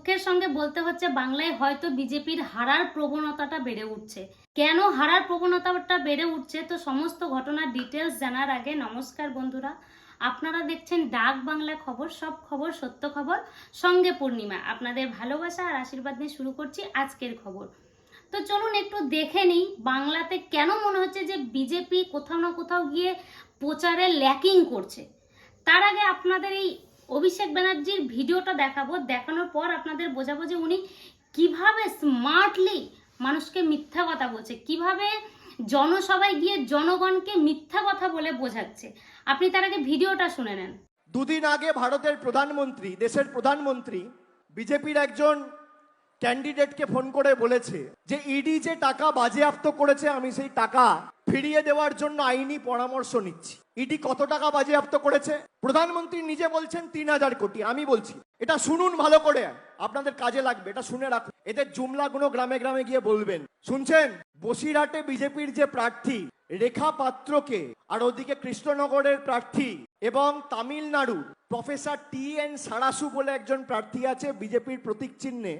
দুঃখের সঙ্গে বলতে হচ্ছে বাংলায় হয়তো বিজেপির হারার প্রবণতাটা বেড়ে উঠছে। কেন হারার প্রবণতাটা বেড়ে উঠছে? তো সমস্ত ঘটনার ডিটেলস জানার আগে নমস্কার বন্ধুরা। আপনারা দেখছেন ডাক বাংলা খবর, সব খবর সত্য খবর, সঙ্গে পূর্ণিমা। আপনাদের ভালোবাসা আর আশীর্বাদ নিয়ে শুরু করছি আজকের খবর। তো চলুন একটু দেখে নিই বাংলাতে কেন মনে হচ্ছে যে বিজেপি কোথাও না কোথাও গিয়ে প্রচারে ল্যাকিং করছে। তার আগে আপনাদের এই অভিষেক ব্যানার্জির ভিডিওটা দেখাবো। দেখানোর পর আপনাদের বোঝাবো যে উনি কীভাবে স্মার্টলি মানুষকে মিথ্যা কথা বলছে, কীভাবে জনসভায় গিয়ে জনগণকে মিথ্যা কথা বলে বোঝাচ্ছে। আপনি তার আগে ভিডিওটা শুনে নেন। দুদিন আগে ভারতের প্রধানমন্ত্রী, দেশের প্রধানমন্ত্রী, বিজেপির একজন ক্যান্ডিডেটকে ফোন করে বলেছে যে ইডি যে টাকা বাজেয়াপ্ত করেছে, আমি সেই টাকা ফিরিয়ে দেওয়ার জন্য আইনি পরামর্শ নিচ্ছি। ইডি কত টাকা বাজেয়াপ্ত করেছে? প্রধানমন্ত্রী নিজে বলছেন, তিন হাজার কোটি। আমি বলছি, এটা শুনুন ভালো করে। আপনাদের কাজে লাগবে, এটা শুনে রাখুন। এদের জুমলাগুলো গ্রামে গ্রামে গিয়ে বলবেন, শুনছেন? বসিরহাটে বিজেপির যে প্রার্থী রেখা পাত্রকে আর ওদিকে কৃষ্ণনগরের প্রার্থী এবং Tamil Nadu professor T N Sarasu বলে একজন প্রার্থী আছে বিজেপির প্রতীক চিহ্নে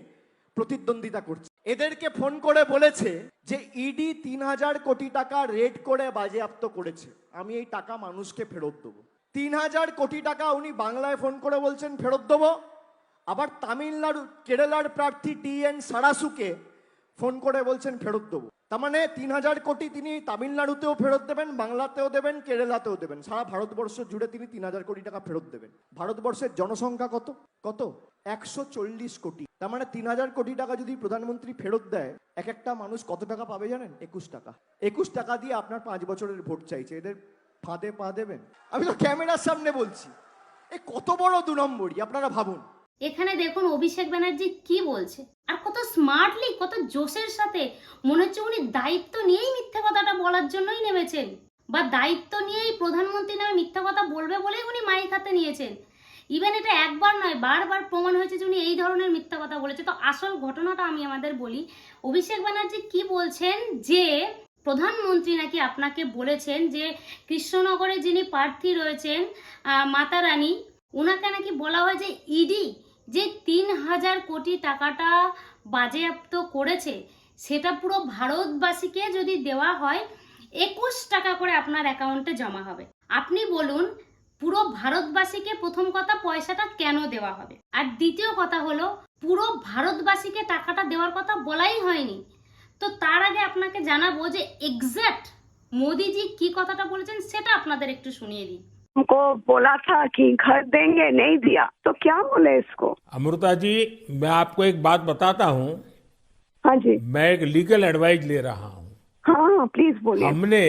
প্রতিদ্বন্দ্বিতা করছে। এদেরকে ফোন করে বলেছে যে ইডি তিন হাজার কোটি টাকা রেড করে বাজেয়াপ্ত করেছে। আমি এই টাকা মানুষকে ফেরত দেবো। তিন হাজার কোটি টাকা উনি বাংলায় ফোন করে বলছেন, ফেরত দেবো। আবার তামিলনাড়ু, কেরালার প্রার্থী টি এন সারাসুকে ফোন করে বলছেন, ফেরত দেবো। তার মানে তিন হাজার কোটি তিনি তামিলনাড়ুতেও ফেরত দেবেন, বাংলাতেও দেবেন, কেরালাতেও দেবেন। সারা ভারতবর্ষ জুড়ে তিনি তিন হাজার কোটি টাকা ফেরত দেবেন। ভারতবর্ষের জনসংখ্যা কত? কত? একশো চল্লিশ কোটি। তার মানে তিন হাজার কোটি টাকা যদি প্রধানমন্ত্রী ফেরত দেয়, এক একটা মানুষ কত টাকা পাবে জানেন? একুশ টাকা। একুশ টাকা দিয়ে আপনার পাঁচ বছরের ভোট চাইছে। এদের ফাঁদে পা দেবেন। আমি তো ক্যামেরার সামনে বলছি, এ কত বড় দু নম্বরই, আপনারা ভাবুন। এখানে দেখুন অভিষেক ব্যানার্জি কি বলছে। আর কত স্মার্টলি কত জোশের সাথে, মনে হচ্ছে উনি দায়িত্ব নিয়েই মিথ্যা কথাটা বলার জন্যই নেমেছেন। বা দায়িত্ব নিয়েই প্রধানমন্ত্রী নামে মিথ্যা কথা বলবে বলেই উনি মাইক হাতে নিয়েছেন। ইভেন এটা একবার নয়, বারবার প্রমাণ হয়েছে যে উনি এই ধরনের মিথ্যা কথা বলেছে। তো আসল ঘটনাটা আমি আমাদের বলি। অভিষেক ব্যানার্জি কি বলছেন যে, প্রধানমন্ত্রী নাকি আপনাকে বলেছেন যে, কৃষ্ণনগরে যিনি প্রার্থী রয়েছেন মাতা রানী ওনাকে নাকি বলা হয় যে, ইডি যে তিন হাজার কোটি টাকাটা বাজেয়াপ্ত করেছে, সেটা পুরো ভারতবাসীকে যদি দেওয়া হয়, একুশ টাকা করে আপনার অ্যাকাউন্টে জমা হবে। আপনি বলুন পুরো ভারতবাসীকে প্রথম কথা পয়সাটা কেন দেওয়া হবে আর দ্বিতীয় কথা হলো পুরো ভারতবাসীকে টাকাটা দেওয়ার কথা বলাই হয়নি তো তার আগে আপনাকে জানাবো যে এক্স্যাক্ট মোদিজি কি কথাটা বলেছেন সেটা আপনাদের একটু শুনিয়ে দিই हमको बोला था कि घर देंगे नहीं दिया तो क्या बोले इसको अमृता जी मैं आपको एक बात बताता हूँ हाँ जी मैं एक लीगल एडवाइस ले रहा हूँ हाँ हाँ प्लीज बोलिए हमने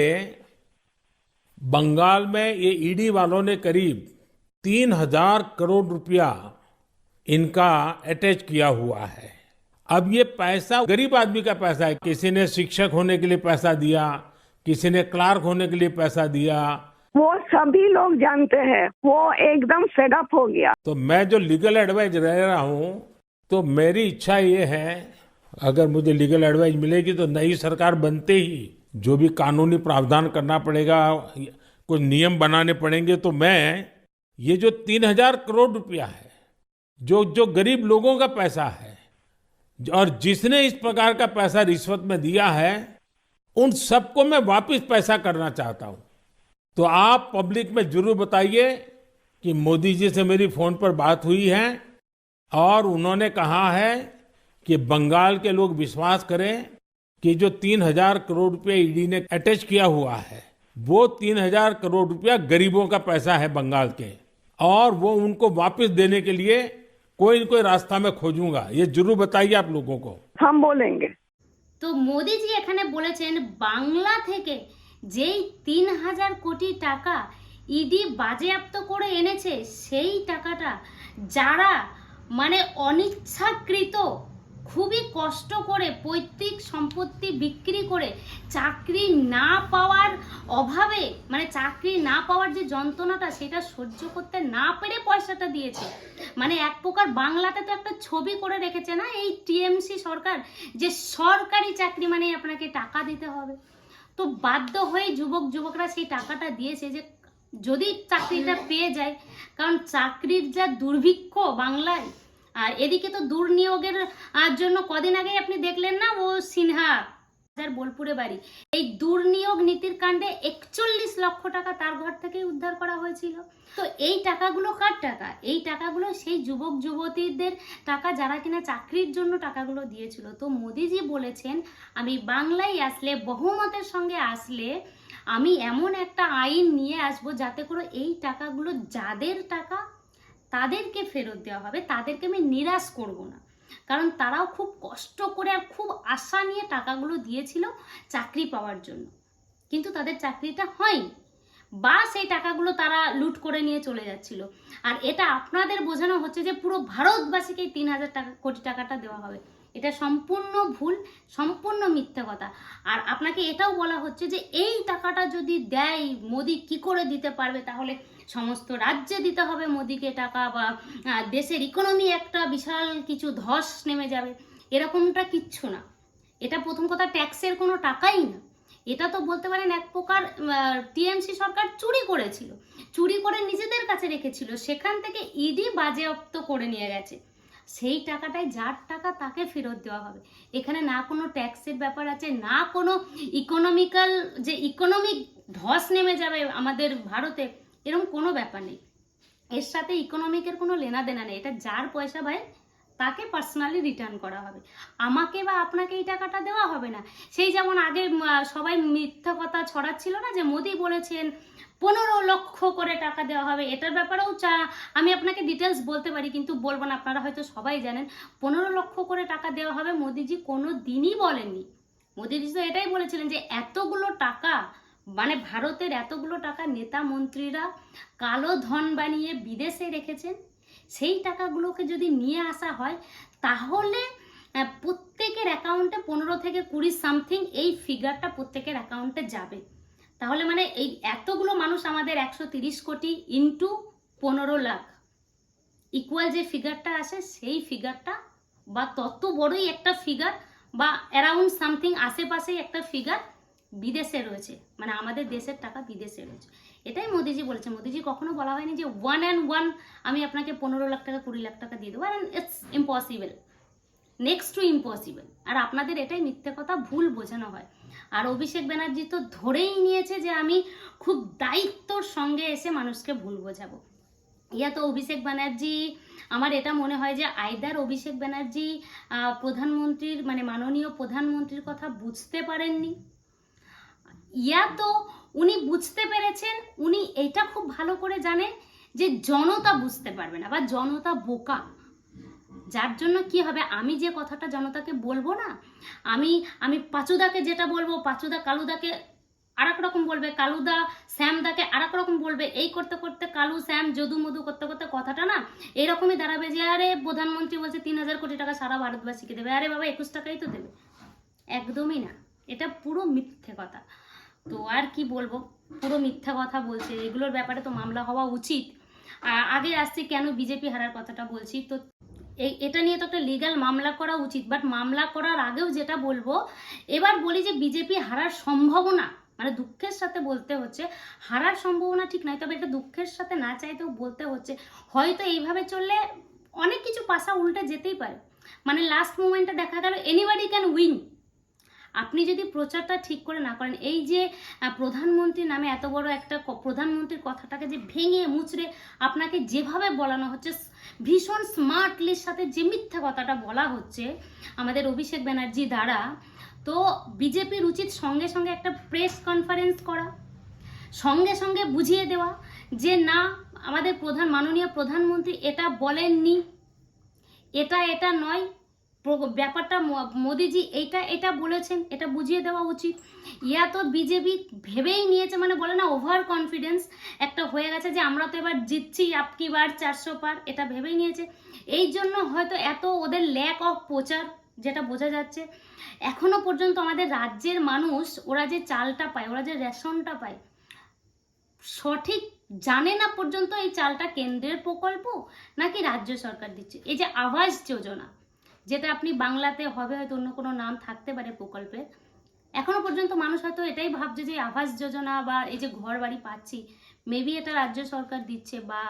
बंगाल में ये ईडी वालों ने करीब तीन हज़ार करोड़ रुपया इनका अटैच किया हुआ है। अब ये पैसा गरीब आदमी का पैसा है। किसी ने शिक्षक होने के लिए पैसा दिया किसी ने क्लार्क होने के लिए पैसा दिया। वो सभी लोग जानते हैं वो एकदम फेडअप हो गया। तो मैं जो लीगल एडवाइस रह रहा हूँ तो मेरी इच्छा ये है अगर मुझे लीगल एडवाइस मिलेगी तो नई सरकार बनते ही जो भी कानूनी प्रावधान करना पड़ेगा कुछ नियम बनाने पड़ेंगे तो मैं, ये जो तीन हज़ार करोड़ रुपया है, जो जो गरीब लोगों का पैसा है, और जिसने इस प्रकार का पैसा रिश्वत में दिया है, उन सबको मैं वापस पैसा करना चाहता हूँ। तो आप पब्लिक में ज़रूर बताइए कि मोदी जी से मेरी फ़ोन पर बात हुई है, और उन्होंने कहा है कि बंगाल के लोग विश्वास करें कि जो तीन हजार करोड़ रुपए ईडी ने अटैच किया हुआ है वो तीन हजार करोड़ रुपया गरीबों का पैसा है बंगाल के और वो उनको वापस देने के लिए कोई न कोई रास्ता मैं खोजूंगा ये जरूर बताइए आप लोगों को हम बोलेंगे তো মোদিজি এখানে বলেছেন বাংলা থেকে যেই তিন হাজার কোটি টাকা ইডি বাজেয়াপ্ত করে এনেছে সেই টাকাটা যারা মানে অনিচ্ছাকৃত খুবই কষ্ট করে পৈতৃক সম্পত্তি বিক্রি করে চাকরি না পাওয়ার অভাবে মানে চাকরি না পাওয়ার যে যন্ত্রণাটা, সেটা সহ্য করতে না পেরে পয়সাটা দিয়েছে। মানে এক প্রকার বাংলাতে তো একটা ছবি করে রেখেছে না এই টিএমসি সরকার, যে সরকারি চাকরি মানে আপনাকে টাকা দিতে হবে। তো বাধ্য হয়ে যুবক যুবকরা সেই টাকাটা দিয়েছে যে যদি চাকরিটা পেয়ে যায়, কারণ চাকরির যা দুর্ভিক্ষ বাংলায় আর এদিকে তো দুর্নিয়োগের জন্য কদিন আগে আপনি দেখলেন না, ও সিনহা তার বোলপুরে বাড়ি। এই দুর্নিয়োগ নীতির কাণ্ডে একচল্লিশ লক্ষ টাকা তার ঘর থেকেই উদ্ধার করা হয়েছিল। তো এই টাকাগুলো কার টাকা? এই টাকাগুলো সেই যুবক যুবতীদের টাকা যারা কিনা চাকরির জন্য টাকাগুলো দিয়েছিল। তো মোদিজি বলেছেন, আমি বাংলায় আসলে, বহুমতের সঙ্গে আসলে, আমি এমন একটা আইন নিয়ে আসব যাতে করে এই টাকাগুলো যাদের টাকা তাদেরকে ফেরত দেওয়া হবে, তাদেরকে আমি নিরাশ করব না। কারণ তারাও খুব কষ্ট করে আর খুব আশা নিয়ে টাকাগুলো দিয়েছিল চাকরি পাওয়ার জন্য। কিন্তু তাদের চাকরিটা হয়নি। বা সেই টাকাগুলো তারা লুট করে নিয়ে চলে যাচ্ছিল। আর এটা আপনাদের বোঝানো হচ্ছে যে পুরো ভারতবাসীকে তিন হাজার টাকা, কোটি টাকাটা দেওয়া হবে। এটা সম্পূর্ণ ভুল, সম্পূর্ণ মিথ্যে কথা। আর আপনাকে এটাও বলা হচ্ছে যে এই টাকাটা যদি দেয় মোদি, কি করে দিতে পারবে? তাহলে সমস্ত রাজ্যে দিতে হবে মোদিকে টাকা বা দেশের ইকোনমি একটা বিশাল কিছু ধস নেমে যাবে। এরকমটা কিচ্ছু না। এটা প্রথম কথা ট্যাক্সের কোনো টাকাই না। এটা তো বলতে পারেন এক প্রকার টিএমসি সরকার চুরি করেছিল। চুরি করে নিজেদের কাছে রেখেছিল। সেখান থেকে ইডি বাজেয়াপ্ত করে নিয়ে গেছে। সেই টাকাটাই যার টাকা তাকে ফেরত দেওয়া হবে। এখানে না কোনো ট্যাক্সের ব্যাপার আছে, না কোনো ইকোনমিক্যাল যে ইকোনমিক ধস নেমে যাবে আমাদের ভারতে। এরকম কোনো ব্যাপার নেই। এর সাথে ইকোনমিকের কোনো লেনা দেনা নেই। এটা যার পয়সা ভাই, তাকে পার্সোনালি রিটার্ন করা হবে। আমাকে বা আপনাকে এই টাকাটা দেওয়া হবে না। সেই যেমন আগে সবাই মিথ্যা কথা ছড়াচ্ছিল না যে মোদি বলেছেন, পনেরো লক্ষ করে টাকা দেওয়া হবে। এটার ব্যাপারেও চা, আমি আপনাকে ডিটেলস বলতে পারি, কিন্তু বলব না। আপনারা হয়তো সবাই জানেন, পনেরো লক্ষ করে টাকা দেওয়া হবে মোদিজি কোনো দিনই বলেননি। মোদিজি তো এটাই বলেছিলেন যে এতগুলো টাকা মানে ভারতের এতগুলো টাকা নেতা মন্ত্রীরা কালো ধন বানিয়ে বিদেশে রেখেছেন, সেই টাকাগুলোকে যদি নিয়ে আসা হয়, তাহলে প্রত্যেকের অ্যাকাউন্টে পনেরো থেকে কুড়ি সামথিং এই ফিগারটা প্রত্যেকের অ্যাকাউন্টে যাবে। তাহলে মানে এই এতগুলো মানুষ আমাদের একশো তিরিশ কোটি ইন্টু পনেরো লাখ। ইকুয়াল যে ফিগারটা আসে, সেই ফিগারটা বা তত বড়ই একটা ফিগার বা অ্যারাউন্ড সামথিং আশেপাশেই একটা ফিগার বিদেশে রয়েছে। মানে আমাদের দেশের টাকা বিদেশে রয়েছে। এটাই মোদিজি বলেছে। মোদিজি কখনো বলা হয়নি যে ওয়ান অ্যান্ড ওয়ান আমি আপনাকে পনেরো লাখ টাকা, কুড়ি লাখ টাকা দিয়ে দেবো। আর it's impossible next to impossible আর আপনাদের এটাই মিথ্যে কথা, ভুল বোঝানো হয়। আর অভিষেক ব্যানার্জি তো ধরেই নিয়েছে যে আমি খুব দায়িত্বর সঙ্গে এসে মানুষকে ভুল বোঝাবো। ইয়া তো অভিষেক ব্যানার্জি, আমার এটা মনে হয় যে আইদার অভিষেক ব্যানার্জি প্রধানমন্ত্রীর মানে মাননীয় প্রধানমন্ত্রীর কথা বুঝতে পারেননি। ইয়া তো উনি বুঝতে পেরেছেন, উনি এটা খুব ভালো করে জানেন যে জনতা বুঝতে পারবে না বা জনতা বোকা। যার জন্য কি হবে? আমি যে কথাটা জনতাকে বলব না, আমি আমি পাচুদাকে যেটা বলব, পাচুদা কালুদাকে আর এক রকম বলবে, কালুদা শ্যামদাকে আর এক রকম বলবে, এই করতে করতে কালু, শ্যাম, যদু, মধু করতে করতে কথাটা না এরকমই দাঁড়াবে যে, আরে প্রধানমন্ত্রী বলছে তিন হাজার কোটি টাকা সারা ভারতবাসীকে দেবে, আরে বাবা একুশ টাকাই তো দেবে। একদমই না। এটা পুরো মিথ্যে কথা। তো আর কি বলব? পুরো মিথ্যা কথা বলছে। এগুলোর ব্যাপারে তো মামলা হওয়া উচিত। আগে আসছি কেন বিজেপি হারার কথাটা বলছি। তো এই, এটা নিয়ে তো একটা লিগ্যাল মামলা করা উচিত। বাট মামলা করার আগেও যেটা বলব, এবার বলি যে বিজেপি হারার সম্ভাবনা মানে দুঃখের সাথে বলতে হচ্ছে, হারার সম্ভাবনা ঠিক নয় তবে এটা দুঃখের সাথে না চাইতেও বলতে হচ্ছে। হয়তো এইভাবে চললে অনেক কিছু পাশা উল্টে যেতেই পারে। মানে লাস্ট মোমেন্টে দেখা গেল এনিবাডি ক্যান উইন আপনি যদি প্রচারটা ঠিক করে না করেন, এই যে প্রধানমন্ত্রী নামে এত বড় একটা প্রধানমন্ত্রীর কথাটাকে যে ভেঙে মুচড়ে আপনাকে যেভাবে বলানো হচ্ছে ভীষণ স্মার্টলির সাথে যে মিথ্যা কথাটা বলা হচ্ছে আমাদের অভিষেক ব্যানার্জি দ্বারা, তো বিজেপির উচিত সঙ্গে সঙ্গে একটা প্রেস কনফারেন্স করা, সঙ্গে সঙ্গে বুঝিয়ে দেওয়া যে না, আমাদের প্রধান, মাননীয় প্রধানমন্ত্রী এটা বলেননি, এটা এটা নয় ব্যাপারটা মোদিজি এইটা, এটা বলেছেন, এটা বুঝিয়ে দেওয়া উচিত। ইয়া তো বিজেপি ভেবেই নিয়েছে মানে বলে না ওভার কনফিডেন্স একটা হয়ে গেছে যে আমরা তো এবার জিতছি আপকি বার, চারশো পার, এটা ভেবেই নিয়েছে। এই জন্য হয়তো এত ওদের ল্যাক অফ প্রচার যেটা বোঝা যাচ্ছে, এখনও পর্যন্ত আমাদের রাজ্যের মানুষ, ওরা যে চালটা পায়, ওরা যে রেশনটা পায়, সঠিক জানে না পর্যন্ত এই চালটা কেন্দ্রের প্রকল্প নাকি রাজ্য সরকার দিচ্ছে? এই যে আবাস যোজনা যেটা আপনি বাংলাতে হবে, হয়তো অন্য কোনো নাম থাকতে পারে প্রকল্পে। এখনও পর্যন্ত মানুষ হয়তো এটাই ভাবছে যে আবাস যোজনা বা এই যে ঘর বাড়ি পাচ্ছি মেবি এটা রাজ্য সরকার দিচ্ছে বা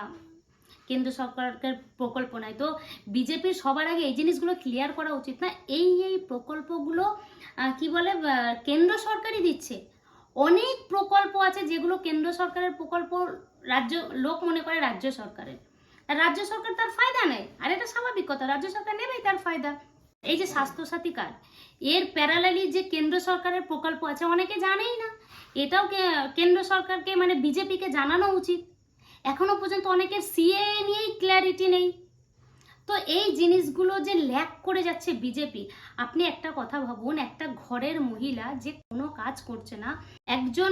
কেন্দ্র সরকারের প্রকল্প নয় তো বিজেপির সবার আগে এই জিনিসগুলো ক্লিয়ার করা উচিত না। এই এই প্রকল্পগুলো কি বলে কেন্দ্র সরকারই দিচ্ছে। অনেক প্রকল্প আছে যেগুলো কেন্দ্র সরকারের প্রকল্প, রাজ্য, লোক মনে করে রাজ্য সরকারের। রাজ্য সরকার তার ফায়দা নেয়। আর এটা স্বাভাবিক কথা, রাজ্য সরকার নেবেই তার ফায়দা। এই যে স্বাস্থ্যসাথী কার্ড, এর প্যারালালি যে কেন্দ্র সরকারের প্রকল্প আছে, অনেকে জানেই না। এটাও কেন্দ্র সরকারকে মানে বিজেপিকে জানানো উচিত। এখনও পর্যন্ত অনেকের সিএ নিয়েই ক্ল্যারিটি নেই। তো এই জিনিসগুলো যে ল্যাক করে যাচ্ছে বিজেপি, আপনি একটা কথা ভাবুন, একটা ঘরের মহিলা যে কোনো কাজ করছে না, একজন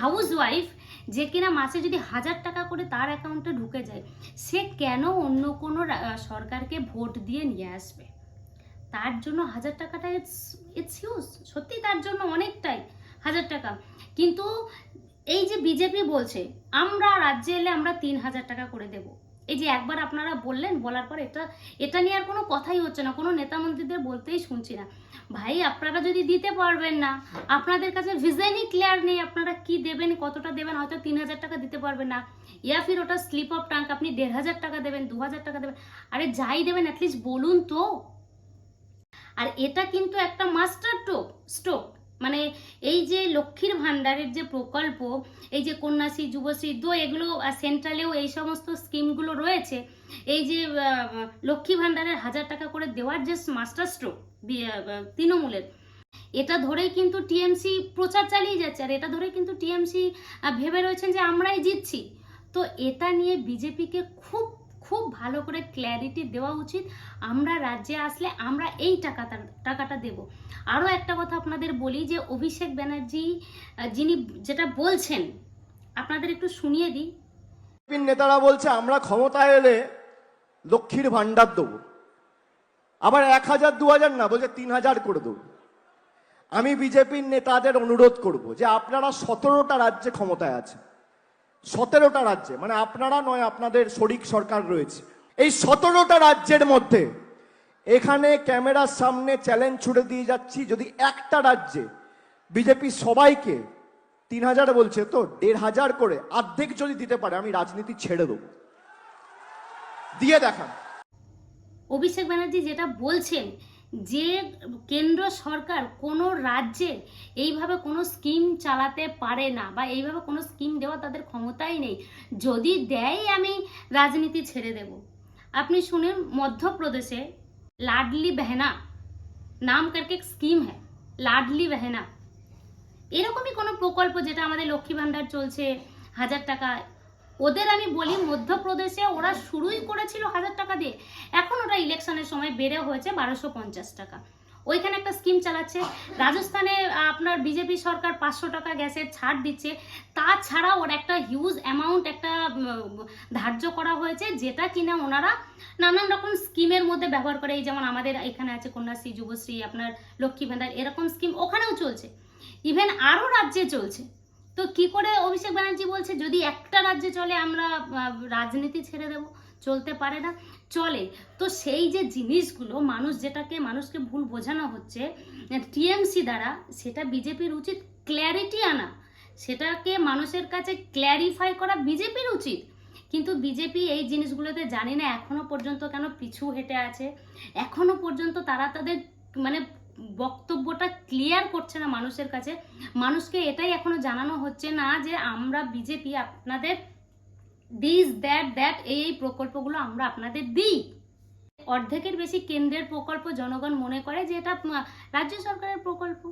হাউস ওয়াইফ যে কিনা মাসে যদি হাজার টাকা করে তার অ্যাকাউন্টে ঢুকে যায়, সে কেন অন্য কোনো সরকারকে ভোট দিয়ে নিয়ে আসবে? তার জন্য হাজার টাকাটা ইটস ইটস হিউজ সত্যি তার জন্য অনেকটাই হাজার টাকা। কিন্তু এই যে বিজেপি বলছে, আমরা রাজ্যে এলে আমরা তিন হাজার টাকা করে দেব। এই যে একবার আপনারা বললেন, বলার পর এটা এটা নিয়ে আর কোনো কথাই হচ্ছে না। কোনো নেতা মন্ত্রীদের বলতেই শুনছি না। ভাই, আপনারা যদি দিতে পারবেন না, আপনাদের কাছে ভিজনই ক্লিয়ার নেই, আপনারা কি দেবেন, কতটা দেবেন, হয়তো তিন হাজার টাকা দিতে পারবেন না। ইয়া ফির ওটা স্লিপ অফ টাঙ্ক আপনি দেড় হাজার টাকা দেবেন, দু হাজার টাকা দেবেন। আরে যাই দেবেন অ্যাটলিস্ট বলুন তো। আর এটা কিন্তু একটা মাস্টার টোপ স্ট্রোক মানে এই যে লক্ষ্মীর ভাণ্ডারের যে প্রকল্প, এই যে কন্যাশ্রী, যুবশ্রী, দো এগুলো সেন্ট্রালেও এই সমস্ত স্কিমগুলো রয়েছে, এই যে লক্ষ্মী ভাণ্ডারের হাজার টাকা করে দেওয়ার যে মাস্টার স্ট্রোক তৃণমূলের, এটা ধরেই কিন্তু টিএমসি প্রচার চালিয়ে যাচ্ছে, আর এটা ধরেই কিন্তু টিএমসি ভেবে রয়েছেন যে আমরাই জিতছি। তো এটা নিয়ে বিজেপিকে খুব খুব ভালো করে ক্ল্যারিটি দেওয়া উচিত। আমরা রাজ্যে আসলে আমরা এই টাকাটা টাকাটা দেব। আরও একটা কথা আপনাদের বলি যে, অভিষেক ব্যানার্জি যিনি যেটা বলছেন, আপনাদের একটু শুনিয়ে দিই। নেতারা বলছে, আমরা ক্ষমতায় এলে লক্ষ্মীর ভাণ্ডার দেবো। আবার এক হাজার, দু হাজার না, বলছে তিন হাজার করে দেবো। আমি বিজেপির নেতাদের অনুরোধ করব যে, আপনারা সতেরোটা রাজ্যে ক্ষমতায় আছে সতেরোটা রাজ্যে মানে আপনারা নয়, আপনাদের শরিক সরকার রয়েছে। এই সতেরোটা রাজ্যের মধ্যে এখানে ক্যামেরার সামনে চ্যালেঞ্জ ছুড়ে দিয়ে যাচ্ছি, যদি একটা রাজ্যে বিজেপি সবাইকে তিন হাজার বলছে, তো দেড় হাজার করে অর্ধেক যদি দিতে পারে, আমি রাজনীতি ছেড়ে দেবো। দিয়ে দেখান। অভিষেক ব্যানার্জি যেটা বলছেন যে কেন্দ্র সরকার কোনো রাজ্যে এইভাবে কোনো স্কিম চালাতে পারে না বা এইভাবে কোনো স্কিম দেওয়া তাদের ক্ষমতাই নেই, যদি দেয় আমি রাজনীতি ছেড়ে দেব। আপনি শুনুন, মধ্যপ্রদেশে লাডলি বেহনা নাম করকে স্কিম হ্যাঁ লাডলি বেহনা। এরকমই কোনো প্রকল্প যেটা আমাদের লক্ষ্মী ভাণ্ডার চলছে, হাজার টাকা ওদের আমি বলি মধ্যপ্রদেশে ওরা শুরুই করেছিল হাজার টাকা দিয়ে। এখন ওটা ইলেকশনের সময় বেড়ে হয়েছে বারোশো পঞ্চাশ টাকা। ওইখানে একটা স্কিম চালাচ্ছে। রাজস্থানে আপনার বিজেপি সরকার পাঁচশো টাকা গ্যাসের ছাড় দিচ্ছে। তাছাড়া ওর একটা হিউজ অ্যামাউন্ট একটা ধার্য করা হয়েছে, যেটা কিনা ওনারা নানান রকম স্কিমের মধ্যে ব্যবহার করে। এই যেমন আমাদের এখানে আছে কন্যাশ্রী, যুবশ্রী, আপনার লক্ষ্মী ভাণ্ডার এরকম স্কিম ওখানেও চলছে। ইভেন আরও রাজ্যে চলছে। তো কি করে অভিষেক ব্যানার্জি বলছে, যদি একটা রাজ্যে চলে, আমরা রাজনীতি ছেড়ে দেব, চলতে পারে না, চলে। তো সেই যে জিনিসগুলো, মানুষ যেটাকে, মানুষকে ভুল বোঝানো হচ্ছে, টিএমসি দ্বারা, সেটা বিজেপির উচিত ক্ল্যারিটি আনা। সেটাকে মানুষের কাছে ক্ল্যারিফাই করা বিজেপির উচিত। কিন্তু বিজেপি এই জিনিসগুলোতে জানি না, এখনও পর্যন্ত কেন পিছু হেঁটে আছে। এখনও পর্যন্ত তারা তাদের মানে বক্তব্যটা ক্লিয়ার করছে না মানুষের কাছে। মানুষকে এটাই এখনও জানানো হচ্ছে না যে আমরা বিজেপি আপনাদের দিস দ্যাট দ্যাট এই এই প্রকল্পগুলো আমরা আপনাদের দিই। অর্ধেকের বেশি কেন্দ্রের প্রকল্প জনগণ মনে করে যে এটা রাজ্য সরকারের প্রকল্প।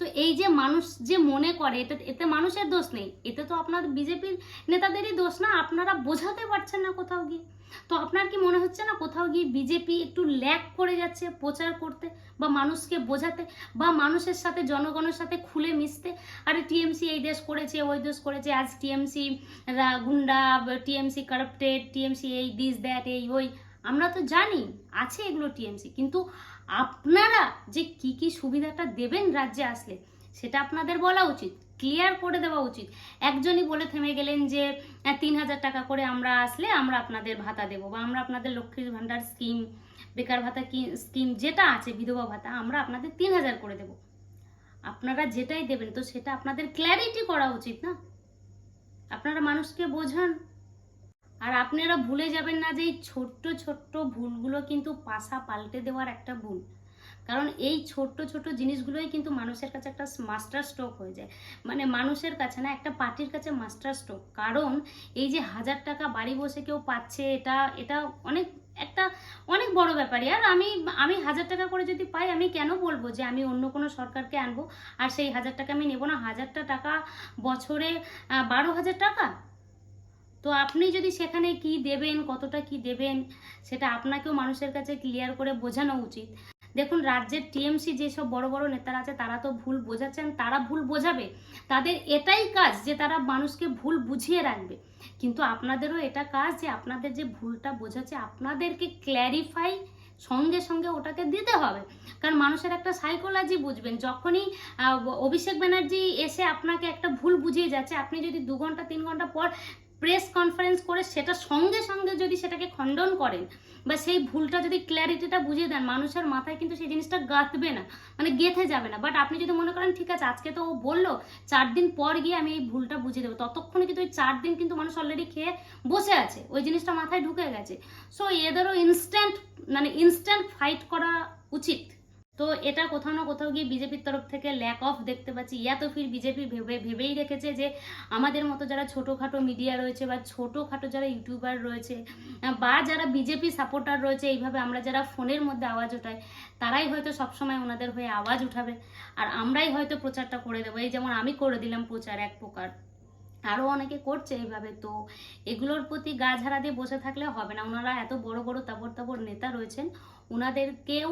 তো এই যে মানুষ যে মনে করে এটা এতে মানুষের দোষ নেই। এতে তো আপনার বিজেপির নেতাদেরই দোষ না, আপনারা বোঝাতে পারছেন না কোথাও গিয়ে। তো আপনার কি মনে হচ্ছে না কোথাও গিয়ে বিজেপি একটু ল্যাক করে যাচ্ছে প্রচার করতে বা মানুষকে বোঝাতে বা মানুষের সাথে, জনগণের সাথে খুলে মিশতে? আরে টিএমসি এই দেশ করেছে, ওই দেশ করেছে, আজ টিএমসি গুন্ডা টিএমসি কারাপ্টেড টিএমসি এই দিস দ্যাট এই, ওই। আমরা তো জানি, আছে এগুলো টিএমসি কিন্তু আপনারা যে কি কি সুবিধাটা দেবেন রাজ্যে আসলে, সেটা আপনাদের বলা উচিত। ক্লিয়ার করে দেওয়া উচিত। একজনই বলে থেমে গেলেন যে তিন হাজার টাকা করে আমরা আসলে আমরা আপনাদের ভাতা দেবো বা আমরা আপনাদের লক্ষ্মীর ভাণ্ডার স্কিম বেকার ভাতা স্কিম যেটা আছে, বিধবা ভাতা, আমরা আপনাদের তিন হাজার করে দেবো। আপনারা যেটাই দেবেন, তো সেটা আপনাদের ক্ল্যারিটি করা উচিত না। আপনারা মানুষকে বোঝান। আর আপনারা ভুলে যাবেন না যে এই ছোট্ট ছোট্ট ভুলগুলো কিন্তু পাশা পাল্টে দেওয়ার একটা ভুল। কারণ এই ছোট্ট ছোট্ট জিনিসগুলোই কিন্তু মানুষের কাছে একটা মাস্টার স্ট্রোক হয়ে যায়। মানে মানুষের কাছে না, একটা পার্টির কাছে মাস্টার স্ট্রোক কারণ এই যে হাজার টাকা বাড়ি বসে কেউ পাচ্ছে, এটা এটা অনেক, একটা অনেক বড় ব্যাপারই। আর আমি আমি হাজার টাকা করে যদি পাই, আমি কেন বলব যে আমি অন্য কোনো সরকারকে আনব? আর সেই হাজার টাকা আমি নেব না? হাজারটা টাকা বছরে বারো হাজার টাকা? তো আপনি যদি সেখানে কি দেবেন, কতটা কি দেবেন, সেটা আপনাকেও মানুষের কাছে ক্লিয়ার করে বোঝানো উচিত। দেখুন, রাজ্যের টিএমসি যেসব বড় বড় নেতারা আছে, তারা তো ভুল বোঝাচ্ছেন, তারা ভুল বোঝাবে। তাদের এটাই কাজ যে তারা মানুষকে ভুল বুঝিয়ে রাখবে। কিন্তু আপনাদেরও এটা কাজ যে আপনাদের যে ভুলটা বোঝাচ্ছে, আপনাদেরকে ক্ল্যারিফাই সঙ্গে সঙ্গে ওটাকে দিতে হবে। কারণ মানুষের একটা সাইকোলজি বুঝবেন, যখনই অভিষেক ব্যানার্জি এসে আপনাকে একটা ভুল বুঝিয়ে যাচ্ছে, আপনি যদি দু ঘণ্টা, তিন ঘণ্টা পর প্রেস কনফারেন্স করে সেটা সঙ্গে সঙ্গে যদি সেটাকে খণ্ডন করেন বা সেই ভুলটা যদি ক্ল্যারিটিটা বুঝিয়ে দেন, মানুষের মাথায় কিন্তু সেই জিনিসটা গাঁথবে না মানে গেঁথে যাবে না। বাট আপনি যদি মনে করেন, ঠিক আছে, আজকে তো ও বলল, চার দিন পর গিয়ে আমি এই ভুলটা বুঝিয়ে দেবো। ততক্ষণে কিন্তু ওই চার দিন কিন্তু মানুষ অলরেডি খেয়ে বসে আছে, ওই জিনিসটা মাথায় ঢুকে গেছে। সো এদেরও ইনস্ট্যান্ট মানে ইনস্ট্যান্ট ফাইট করা উচিত। তো এটা কোথাও না কোথাও গিয়ে বিজেপির তরফ থেকে ল্যাক অফ দেখতে পাচ্ছি। ইয়া তো ফির বিজেপি ভেবে ভেবেই রেখেছে যে আমাদের মতো যারা ছোটোখাটো মিডিয়া রয়েছে বা ছোটোখাটো যারা ইউটিউবার রয়েছে, বা যারা বিজেপি সাপোর্টার রয়েছে, এইভাবে আমরা যারা ফোনের মধ্যে আওয়াজ ওঠাই তারাই হয়তো সবসময় ওনাদের হয়ে আওয়াজ উঠাবে। আর আমরাই হয়তো প্রচারটা করে দেবো। এই যেমন আমি করে দিলাম প্রচার এক প্রকার। আরও অনেকে করছে এইভাবে তো এগুলোর প্রতি গা ঝাড়া দিয়ে বসে থাকলে হবে না। ওনারা এত বড় বড় তাবড় তাবড় নেতা রয়েছেন ওনাদেরকেও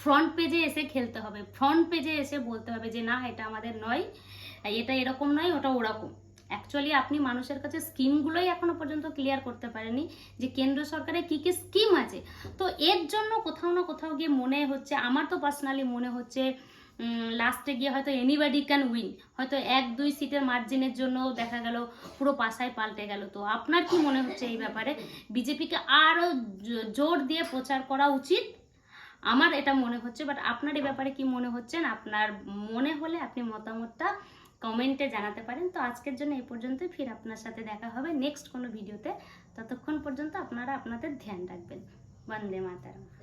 ফ্রন্ট পেজে এসে খেলতে হবে। ফ্রন্ট পেজে এসে বলতে হবে যে, না, এটা আমাদের নয়, এটা এরকম নয়, ওটা ওরকম। অ্যাকচুয়ালি আপনি মানুষের কাছে স্কিমগুলোই এখনও পর্যন্ত ক্লিয়ার করতে পারেনি যে, কেন্দ্র সরকারের কী কী স্কিম আছে। তো এর জন্য কোথাও না কোথাও গিয়ে মনে হচ্ছে, আমার তো পার্সোনালি মনে হচ্ছে লাস্টে গিয়ে হয়তো এনিবাডি ক্যান উইন হয়তো এক, দুই সিটের মার্জিনের জন্য দেখা গেল পুরো পাশায় পাল্টে গেল। তো আপনার কি মনে হচ্ছে এই ব্যাপারে? বিজেপিকে আরও জোর দিয়ে প্রচার করা উচিত? আমার এটা মনে হচ্ছে বাট আপনার এই ব্যাপারে কি মনে হচ্ছেন আপনার মনে হলে আপনি মতামতটা কমেন্টে জানাতে পারেন। তো আজকের জন্য এই পর্যন্তই। ফির আপনার সাথে দেখা হবে নেক্সট কোনো ভিডিওতে ততক্ষণ পর্যন্ত আপনারা আপনাদের ধ্যান রাখবেন। বন্দে মাতারাম।